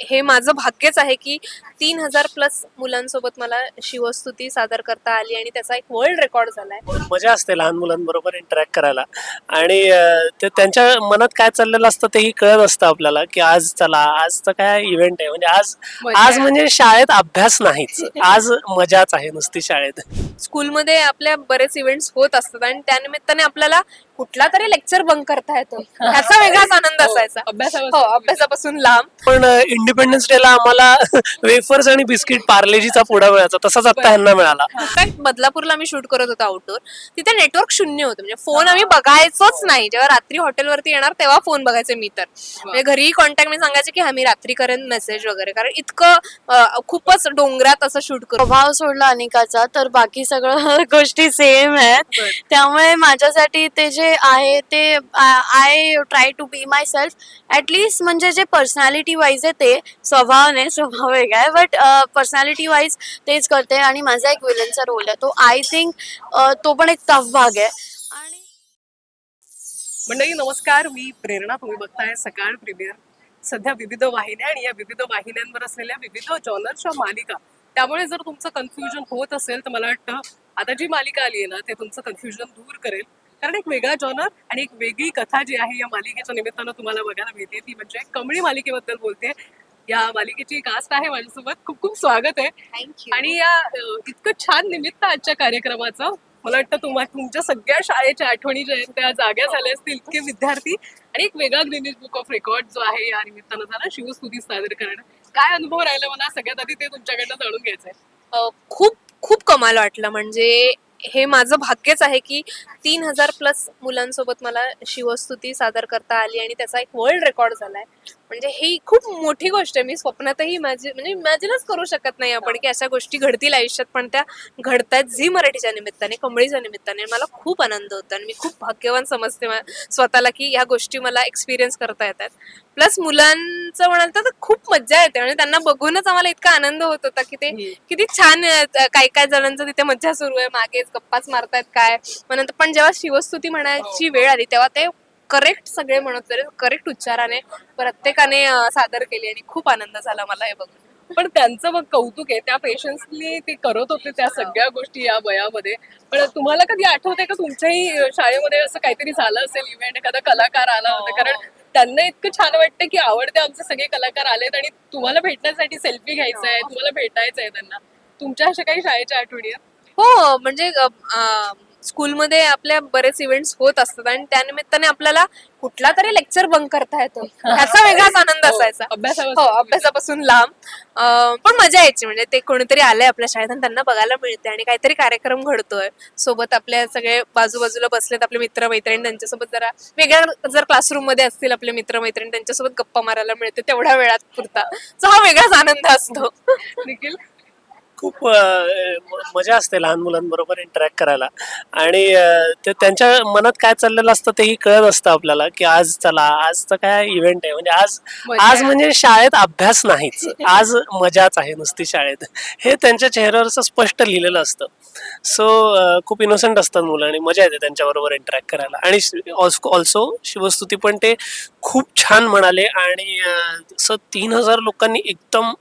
हे माझं भाग्यच आहे की तीन हजार प्लस मुलांसोबत मला शिवस्तुती सादर करता आली आणि त्याचा एक वर्ल्ड रेकॉर्ड झालाय. मजा असते लहान मुलांबरोबर इंटरॅक्ट करायला. आणि अं, ते त्यांच्या मनात काय चाललेलं असतं तेही कळत असतं आपल्याला की आज चला आज तर काय इव्हेंट आहे. म्हणजे आज मजा आज आहे. म्हणजे शाळेत अभ्यास नाहीच. आज मजाच आहे नुसती शाळेत. स्कूलमध्ये आपल्या बरेच इव्हेंट्स होत असतात आणि त्यानिमित्ताने आपल्याला कुठला तरी लेक्चर बंक करता येतो. ह्याचा वेगळाच आनंद असायचा. अभ्यासापासून. हो अभ्यासापासून लांब. पण इंडिपेंडन्स डे ला आम्हाला वेफर्स आणि बिस्किट पार्लेजीचा पुडा मिळायचा. तसाच आता ह्यांना मिळाला. इनफॅक्ट बदलापूरला आम्ही शूट करत होतो आउटडोर तिथे नेटवर्क शून्य होतं. म्हणजे फोन आम्ही बघायचोच नाही. जेव्हा रात्री हॉटेलवरती येणार तेव्हा फोन बघायचे मी तर. म्हणजे घरी कॉन्टॅक्ट मी सांगायचे की आम्ही रात्री करेन मेसेज वगैरे. कारण इतकं अं, खूपच डोंगरात असं शूट करू स्वभाव सोडला अनिकाचा तर बाकी सगळं गोष्टी सेम आहेत. त्यामुळे माझ्यासाठी ते जे आहे ते I try to be myself at least म्हणजे जे पर्सनॅलिटी वाईज आहे ते स्वभाव नाही स्वभाव वेगळा आहे बट पर्सनॅलिटी वाईज तेच करते आणि माझा एक विलनचा रोल आहे. तो आय थिंक तो पण एक टफ भाग आहे. आणि मंडळी नमस्कार. मी प्रेरणा तुम्ही बघताय सकाळ प्रीमियर सध्या विविध वाहिन्या आणि या विविध वाहिन्यांवर असलेल्या विविध जॉनरच्या मालिका. त्यामुळे जर तुमचं कन्फ्युजन होत असेल तर मला वाटतं आता जी मालिका आली आहे ना ते तुमचं कन्फ्युजन दूर करेल. कारण एक वेगळा जॉनर आणि एक वेगळी कथा जी आहे या मालिकेच्या निमित्तानं तुम्हाला बघायला मिळते. ती म्हणजे कमळी मालिकेबद्दल बोलते. या मालिकेची कास्ट आहे माझ्यासोबत. खूप खूप स्वागत आहे. आणि या इतकं छान निमित्त आजच्या कार्यक्रमाचं मला वाटतं तुम्हा तुमच्या सगळ्या शाळेच्या आठवणी ज्या आहेत त्या जाग्या झाल्या असतील. इतके विद्यार्थी आणि एक वेगळा ग्रीनिज बुक ऑफ रेकॉर्ड जो आहे या निमित्तानं झाला. शिवस्तुती सादर करणं. काय अनुभव राहिला मला सगळ्यात आधी ते तुमच्याकडनं जाणून घ्यायचंय. खूप खूप कमाल वाटलं. म्हणजे हे माझं भाग्यच आहे की तीन हजार प्लस मुलांसोबत मला शिवस्तुती सादर करता आली आणि त्याचा एक वर्ल्ड रेकॉर्ड झालाय. म्हणजे ही खूप मोठी गोष्ट आहे. मी स्वप्नातही माझी म्हणजे इमॅजिनच करू शकत नाही आपण की अशा गोष्टी घडतील आयुष्यात पण त्या घडतायत झी मराठीच्या निमित्ताने कमळीच्या निमित्ताने. मला खूप आनंद होतो आणि मी खूप भाग्यवान समजते स्वतःला की ह्या गोष्टी मला एक्सपिरियन्स करता येतात. प्लस मुलांचं म्हणाल तर खूप मज्जा येते म्हणजे त्यांना बघूनच आम्हाला इतका आनंद होत होता की ते किती छान काय काय जणांचं तिथे मज्जा सुरू आहे. मागेच गप्पाच मारतायत काय. नंतर पण जेव्हा शिवस्तुती म्हणायची वेळ आली तेव्हा ते करेक्ट सगळे म्हणत होते करेक्ट उच्चाराने प्रत्येकाने अं, सादर केली आणि खूप आनंद झाला मला हे बघून. पण त्यांचं मग कौतुक आहे त्या पेशन्सनी ते करत होते त्या सगळ्या गोष्टी या वयामध्ये. पण तुम्हाला कधी आठवतंय का तुमच्याही अ, शाळेमध्ये असं काहीतरी झालं असेल इव्हेंट एखादा कलाकार आला होता? कारण त्यांना इतकं छान वाटतं की आवडते आमचे सगळे कलाकार आलेत आणि तुम्हाला भेटण्यासाठी सेल्फी घ्यायचा आहे तुम्हाला भेटायचं आहे त्यांना. तुमच्या अशा काही शाळेच्या आठवणी आहेत? हो म्हणजे अ, अ, स्कूलमध्ये आपल्या बरेच इव्हेंट्स होत असतात आणि त्यानिमित्ताने आपल्याला कुठला तरी लेक्चर बंक करता येतो. ह्याचा वेगळाच आनंद हो, असायचा. अभ्यासापासून. हो अभ्यासापासून लांब. पण मजा यायची. म्हणजे ते कोणीतरी आलंय आपल्या शाळेत आणि त्यांना बघायला मिळते आणि काहीतरी कार्यक्रम घडतोय. सोबत आपल्या सगळे बाजूबाजूला बसलेत आपले मित्र मैत्रिणी त्यांच्यासोबत जरा वेगळ्या जर क्लासरूममध्ये असतील आपले मित्र मैत्रिणी त्यांच्यासोबत गप्पा मारायला मिळते तेवढ्या वेळात पुरता. हा वेगळाच आनंद असतो. निखिल खूप मजा असते लहान मुलांबरोबर इंटरॅक्ट करायला. आणि ते त्यांच्या मनात काय चाललेलं असतं तेही कळत असतं आपल्याला की आज चला आज तर काय इव्हेंट आहे. म्हणजे आज आज. म्हणजे शाळेत अभ्यास नाहीच. आज मजाच आहे नुसती शाळेत. हे त्यांच्या चेहऱ्यावर असं स्पष्ट लिहिलेलं असतं. सो खूप इनोसंट असतात मुलं आणि मजा येते त्यांच्याबरोबर इंटरॅक्ट करायला. आणि ऑल्सो शिवस्तुती पण ते खूप छान म्हणाले. आणि असं तीन हजार लोकांनी एकदम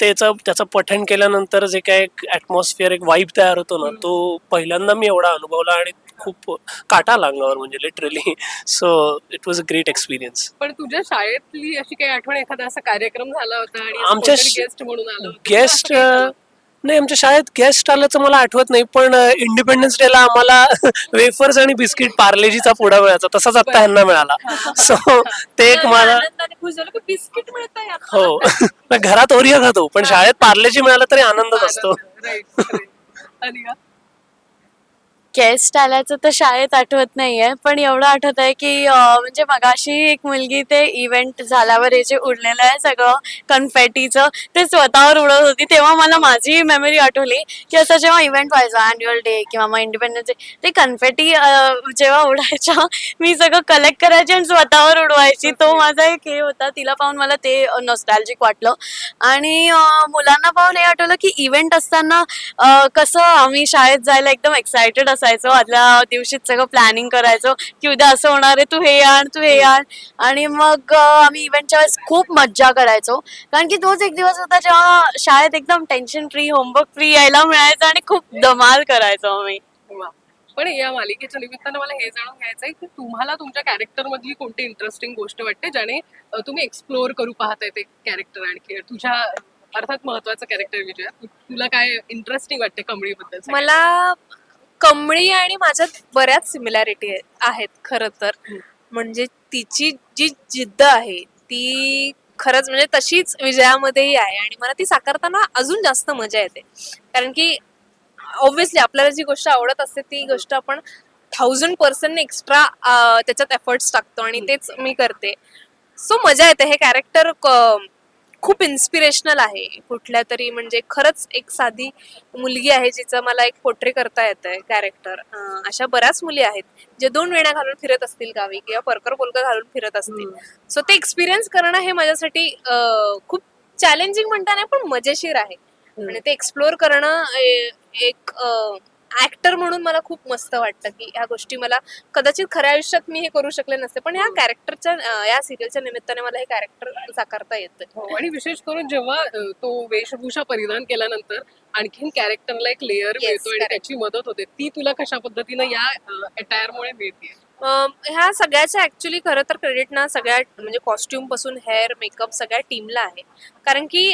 त्याचं त्याचं पठण केल्यानंतर जे काय ॲटमॉस्फिअर एक वाईब तयार होतो ना तो पहिल्यांदा मी एवढा अनुभवला आणि खूप काटा लागल्यावर म्हणजे literally so it was a great experience पण तुझ्या शाळेतली अशी काही आठवण एखादा असा कार्यक्रम झाला होता आणि आमच्या गेस्ट म्हणून गेस्ट? नाही आमच्या शाळेत गेस्ट आल्याचं मला आठवत नाही पण इंडिपेंडन्स डेला आम्हाला वेफर्स आणि बिस्किट पार्लेजीचा पुडा मिळायचा तसाच आता ह्यांना मिळाला. सो ते एक मला बिस्किट हो. घरात ओरिया खातो पण शाळेत पार्लेजी मिळाला तरी आनंदच असतो. Right, right. गेस्ट आल्याचं तर शाळेत आठवत नाहीये पण एवढं आठवत आहे की अं, म्हणजे मगाशी एक मुलगी ते इव्हेंट झाल्यावर हे जे उडलेलं आहे सगळं कन्फेटीचं ते स्वतःवर उडत होती तेव्हा मला माझी मेमरी आठवली की असं जेव्हा इव्हेंट व्हायचा अॅन्युअल डे किंवा मग इंडिपेंडन्स डे ते कन्फेटी जेव्हा उडायच्या मी सगळं कलेक्ट करायची आणि स्वतःवर उडवायची तो माझा एक हे होता तिला पाहून मला ते नॉस्टॅल्जिक वाटलं आणि अं, मुलांना पाहून हे आठवलं की इव्हेंट असताना अं, कसं आम्ही शाळेत जायला एकदम एक्सायटेड बसायचो आदल्या दिवशीच सगळं प्लॅनिंग करायचो की उद्या असं होणार आहे तू हे आण तू हे आण. आणि मग आम्ही इव्हेंटच्या वेळेस खूप मज्जा करायचो. कारण की तोच एक दिवस होता जेव्हा शाळेत एकदम टेन्शन फ्री होमवर्क फ्री यायला मिळायचं आणि खूप धमाल करायचो आम्ही. पण या मालिकेच्या निमित्तानं मला हे जाणून घ्यायचं आहे की तुम्हाला तुमच्या कॅरेक्टर मधली कोणती इंटरेस्टिंग गोष्ट वाटते ज्याने तुम्ही एक्सप्लोअर करू पाहताय ते कॅरेक्टर आणखी? तुझ्या अर्थात महत्वाचं कॅरेक्टर विजय तुला काय इंटरेस्टिंग वाटते कमळीबद्दल मला कमळी आणि माझ्यात बऱ्याच सिमिलॅरिटी आहेत खरं तर. म्हणजे तिची जी जिद्द आहे ती खरंच म्हणजे तशीच विजयामध्येही आहे आणि मला ती साकारताना अजून जास्त मजा येते. कारण की ऑब्व्हियसली आपल्याला जी गोष्ट आवडत असते ती गोष्ट आपण थाउजंड पर्सेंट एक्स्ट्रा त्याच्यात एफर्ट्स टाकतो आणि तेच मी करते. सो मजा येते. हे कॅरेक्टर खूप इन्स्पिरेशनल आहे. कुठल्या तरी म्हणजे खरंच एक साधी मुलगी आहे जिचं मला एक पोट्रे करता येतंय कॅरेक्टर अशा बऱ्याच मुली आहेत जे दोन वेण्या घालून फिरत असतील गावी किंवा परकर पोलकर घालून फिरत असतील. सो ते एक्सपिरियन्स करणं हे माझ्यासाठी खूप चॅलेंजिंग म्हणता नाही पण मजेशीर आहे. आणि ते एक्सप्लोअर करणं एक ऍक्टर म्हणून मला खूप मस्त वाटतं की ह्या गोष्टी मला कदाचित खऱ्या आयुष्यात मी हे करू शकले नसते. पण ह्या कॅरेक्टरच्या या सिरियलच्या निमित्ताने मला हे कॅरेक्टर साकारता येतं हो, आणि विशेष करून जेव्हा तो वेशभूषा परिधान केल्यानंतर आणखीन कॅरेक्टरला एक लेअर मिळतो आणि. त्याची मदत होते. ती तुला कशा पद्धतीनं या अटायर मुळे मिळते ह्या सगळ्याच्या ऍक्च्युली खरं तर क्रेडिट ना सगळ्या म्हणजे कॉस्ट्युमपासून हेअर मेकअप सगळ्या टीमला आहे. कारण की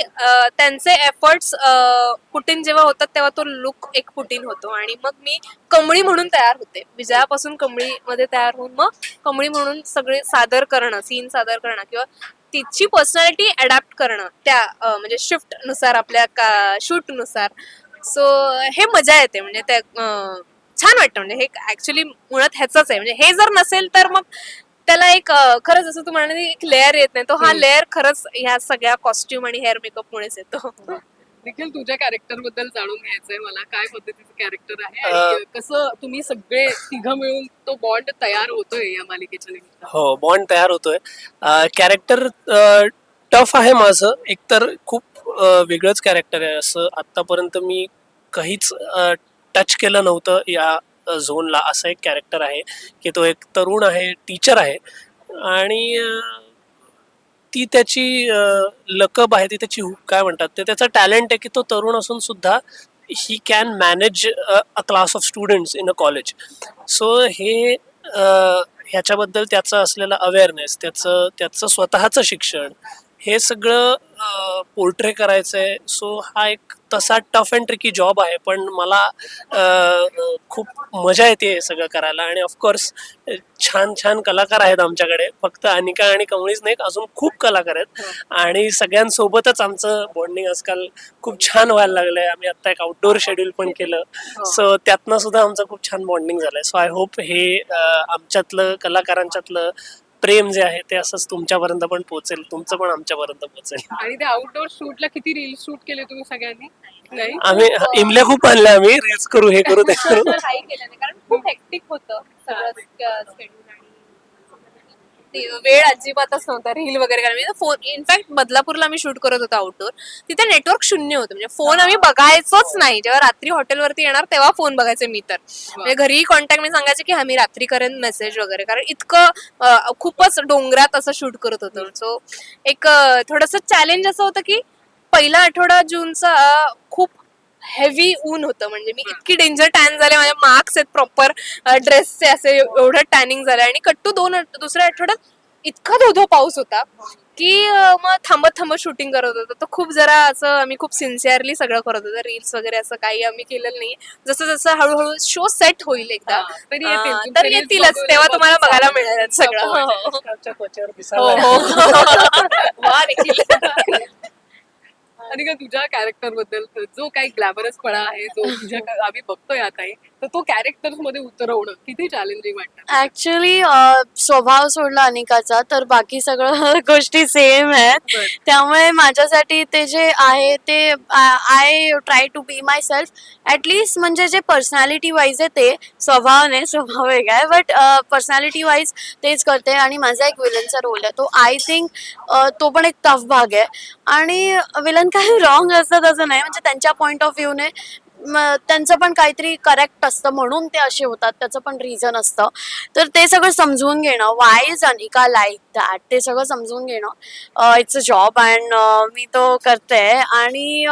त्यांचे एफर्ट्स पुटीन जेव्हा होतात तेव्हा तो लुक एक पुटीन होतो. आणि मग मी कमळी म्हणून तयार होते. विजयापासून कमळीमध्ये तयार होऊन मग कमळी म्हणून सगळे सादर करणं सीन सादर करणं किंवा तिची पर्सनॅलिटी अडॅप्ट करणं त्या म्हणजे शिफ्टनुसार आपल्या का शूटनुसार सो हे मजा येते. म्हणजे त्या छान वाटतं. म्हणजे हे ऍक्च्युली मुळात ह्याच आहे. म्हणजे हे जर नसेल तर मग त्याला एक अं, खरंच जसं तू म्हणाली एक लेअर येत नाही. तो हा हम्म. लेअर खरंच ह्या सगळ्या कॉस्ट्युम आणि हेअर मेकअप मुळेच येतो. देखील तुझ्या कॅरेक्टरबद्दल जाणून घ्यायचंय मला. काय पद्धतीचं कॅरेक्टर आहे आणि कसं तुम्ही सगळे तिघ मिळून तो बॉन्ड तयार होतोय या मालिकेच्या निमित्तानं? हो बॉन्ड तयार होतोय. कॅरेक्टर टफ आहे माझं. एकतर खूप अ, वेगळंच कॅरेक्टर आहे. असं आत्तापर्यंत मी काहीच टच केलं नव्हतं या झोनला असं एक कॅरेक्टर आहे की तो एक तरुण आहे टीचर आहे. आणि ती त्याची लकब आहे ती त्याची काय म्हणतात ते त्याचं टॅलेंट आहे की तो तरुण असून सुद्धा he can manage a class of students in a college so हे ह्याच्याबद्दल त्याचं असलेला अवेअरनेस त्याचं त्याचं स्वतःचं शिक्षण हे सगळं पोर्ट्रे करायचं आहे सो हा एक तसा टफ अँड ट्रिकी जॉब आहे पण मला खूप मजा येते हे सगळं करायला. आणि ऑफकोर्स छान छान कलाकार आहेत आमच्याकडे. फक्त अनिका आणि कमळीच नाही अजून खूप कलाकार आहेत. आणि सगळ्यांसोबतच आमचं बॉन्डिंग आजकाल खूप छान व्हायला लागलंय. आम्ही आता एक आउटडोर शेड्यूल पण केलं. सो त्यातनं सुद्धा आमचं खूप छान बॉन्डिंग झालंय. सो आय होप हे आमच्यातलं कलाकारांच्यातलं प्रेम जे आहे ते असंच तुमच्यापर्यंत पण पोहोचेल तुमचं पण आमच्यापर्यंत पोहोचेल. आणि त्या आउटडोर शूटला किती रील शूट केले तुम्ही सगळ्यांनी? नाही आम्ही इमल्या खूप आणल्या आम्ही रील्स करू हे करू ते करू. काही केलं नाही कारण खूप हेक्टिक होतं सगळं आणि वेळ अजिबातच नव्हता. रील वगैरे करायला फोन इनफॅक्ट बदलापूरला आम्ही शूट करत होतो आउटडोर तिथे नेटवर्क शून्य होतं. म्हणजे फोन आम्ही बघायचोच नाही. जेव्हा रात्री हॉटेलवरती येणार तेव्हा फोन बघायचे मी तर. म्हणजे घरी कॉन्टॅक्ट मी सांगायचे की आम्ही रात्री करेन मेसेज वगैरे. कारण इतकं खूपच डोंगरात असं शूट करत होतो. सो एक थोडस चॅलेंज असं होतं की पहिला आठवडा जूनचा खूप हेवी ऊन होतं. म्हणजे मी इतकी डेंजर टॅन झाले माझे मार्क्स आहेत प्रॉपर ड्रेसचे असे एवढं टॅनिंग झालं आणि कट्टू दोन दुसऱ्या आठवड्यात इतका धोधो पाऊस होता की मग थांबत थांबत शूटिंग करत होतो. तर खूप जरा असं आम्ही खूप सिन्सिअरली सगळं करत होतो. रील्स वगैरे असं काही आम्ही केलेलं नाही. जसं जसं हळूहळू शो सेट होईल एकदा. तरी येतीलच. तेव्हा तुम्हाला बघायला. मिळेल सगळं. हो, आणि का तुझ्या कॅरेक्टरबद्दल जो काही ग्लॅमरसपणा आहे जो तुझ्या आम्ही बघतोय आता तर तो कॅरेक्टरमध्ये उतरवणं किती चॅलेंजिंग वाटतं? ऍक्च्युली स्वभाव सोडला अनिकाचा तर बाकी सगळं गोष्टी सेम आहेत. त्यामुळे माझ्यासाठी ते जे आहे ते I try to be myself at least म्हणजे जे पर्सनॅलिटी वाईज आहे ते स्वभाव नाही स्वभाव वेगळा आहे. बट पर्सनॅलिटी वाईज तेच करते आणि माझा एक विलनचा रोल आहे. तो आय थिंक तो पण एक टफ भाग आहे. आणि विलन काही रॉंग असतात असं नाही. म्हणजे त्यांच्या पॉईंट ऑफ व्ह्यूने त्यांचं पण काहीतरी करेक्ट असतं म्हणून ते असे होतात त्याचं पण रिझन असतं. तर ते सगळं समजून घेणं why is Anika like that ते सगळं समजून घेणं इट्स अ जॉब अँड मी तो करते आणि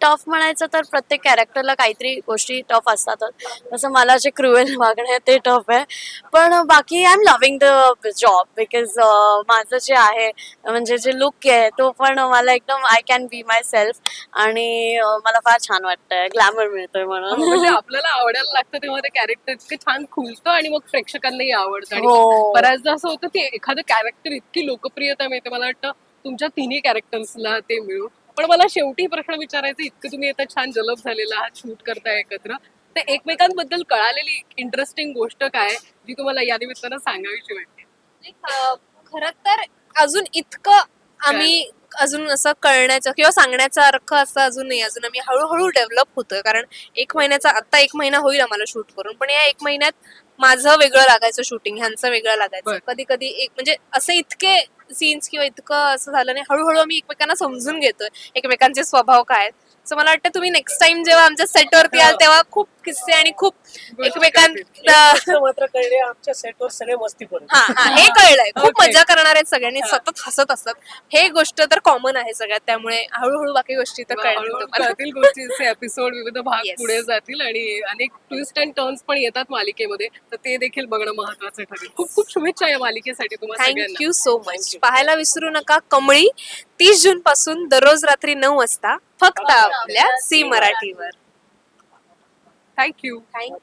टफ म्हणायचं तर प्रत्येक कॅरेक्टरला काहीतरी गोष्टी टफ असतातच. जसं मला जे क्रुएल वागणं आहे ते टफ आहे. पण बाकी I am loving the job because माझं जे आहे म्हणजे जे लुक आहे तो पण मला एकदम I can be myself आणि मला फार छान वाटतंय. ग्लॅमर मिळतोय म्हणजे म्हणून आपल्याला आवडायला लागतं तेव्हा ते कॅरेक्टर इतकं छान खुलतं आणि मग प्रेक्षकांनाही आवडतं. आणि हो. बऱ्याचदा असं होतं की एखादं कॅरेक्टर इतकी लोकप्रियता मिळते. मला वाटतं तुमच्या तिन्ही कॅरेक्टर्सला ते मिळून. पण मला शेवटी प्रश्न विचारायचा इतकं तुम्ही आता छान जलप झालेला आहात शूट करताय एकत्र. तर एकमेकांबद्दल कळालेली इंटरेस्टिंग गोष्ट काय जी तुम्हाला या निमित्तानं सांगावीशी वाटते? खर तर अजून इतकं आम्ही अजून असं कळण्याचं किंवा सांगण्याचा अर्थ असं अजून नाही अजून आम्ही हळूहळू डेव्हलप होतोय कारण एक महिन्याचा आता एक महिना होईल आम्हाला शूट करून पण या एक महिन्यात माझं वेगळं लागायचं शूटिंग ह्यांचं वेगळं लागायचं. कधी कधी एक म्हणजे असे इतके सीन्स किंवा इतकं असं झालं नाही. हळूहळू आम्ही एकमेकांना समजून घेतोय. एकमेकांचे स्वभाव काय आहेत. सो मला वाटतं तुम्ही नेक्स्ट टाइम जेव्हा आमच्या सेटवरती याल तेव्हा खूप किस्से आणि खूप एकमेकां गोष्ट मात्र कळले आमच्या सेटवर सगळे मस्ती हा हा हे कळलंय. खूप. मजा करणार आहेत सगळ्यांनी. सतत हसत असतात. हे गोष्ट तर कॉमन आहे सगळ्यात. त्यामुळे हळूहळू बाकी गोष्टी तर कळतील तुम्हाला. गोष्टीचे एपिसोड विविध भाग Yes. पुढे जातील आणि अनेक ट्विस्ट अँड टर्न्स पण येतात मालिकेमध्ये. तर ते देखील बघणं महत्वाचं ठरेल. खूप खूप शुभेच्छा या मालिकेसाठी तुम्हाला सगळ्यांना. थँक्यू सो मच पाहायला विसरू नका. कमळी तीस जून पासून दररोज रात्री नऊ वाजता फक्त आपल्या सी मराठीवर. Thank you thank you